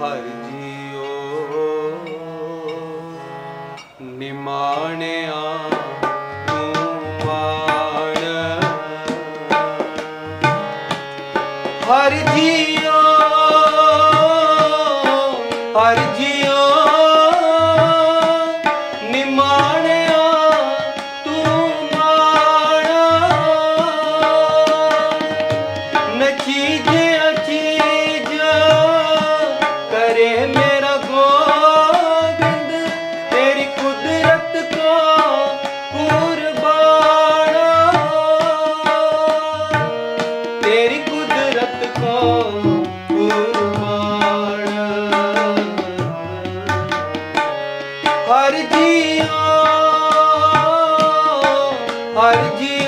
ਹਰ ਜੀਓ। ਨਿਮਾਣਿਆ ਹਰ ਜੀਓ ਹਰ ਹਰ ਜੀਓ ਹਰ ਜੀ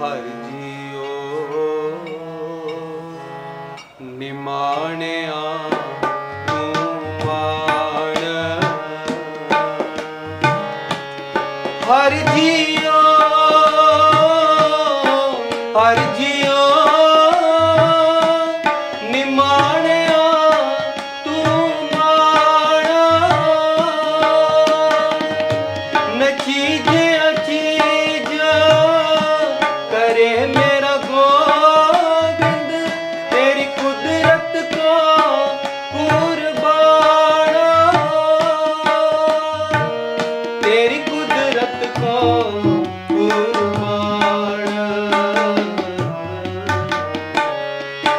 ਹਰ ਜੀਓ। ਨਿਮਾਣਿਆ ਹਰ ਜੀਓ ਹਰ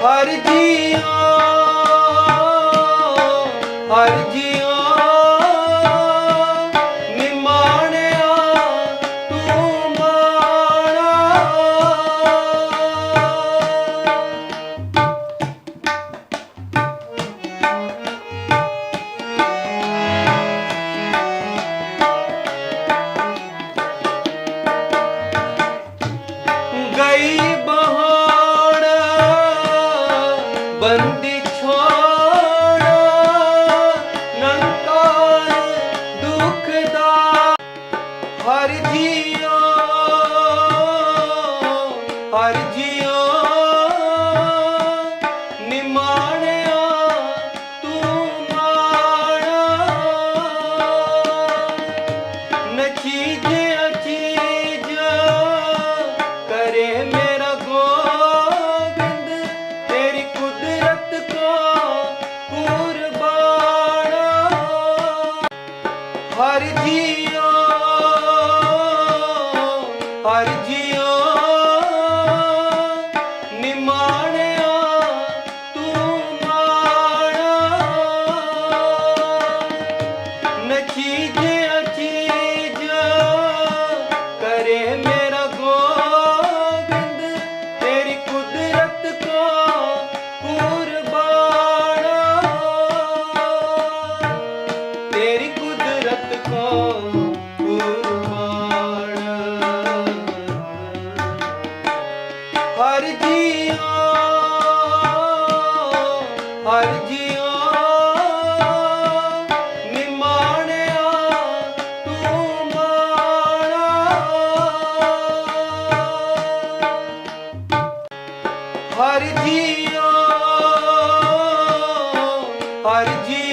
ਹਰ ਜੀਓ ਹਰ ਜੀ ਤੇਰੀ ਕੁਦਰਤ ਕੋ ਹਰ ਜੀਓ ਹਰ ਜੀਓ ਹਰ ਜੀਓ ਹਰ ਜੀ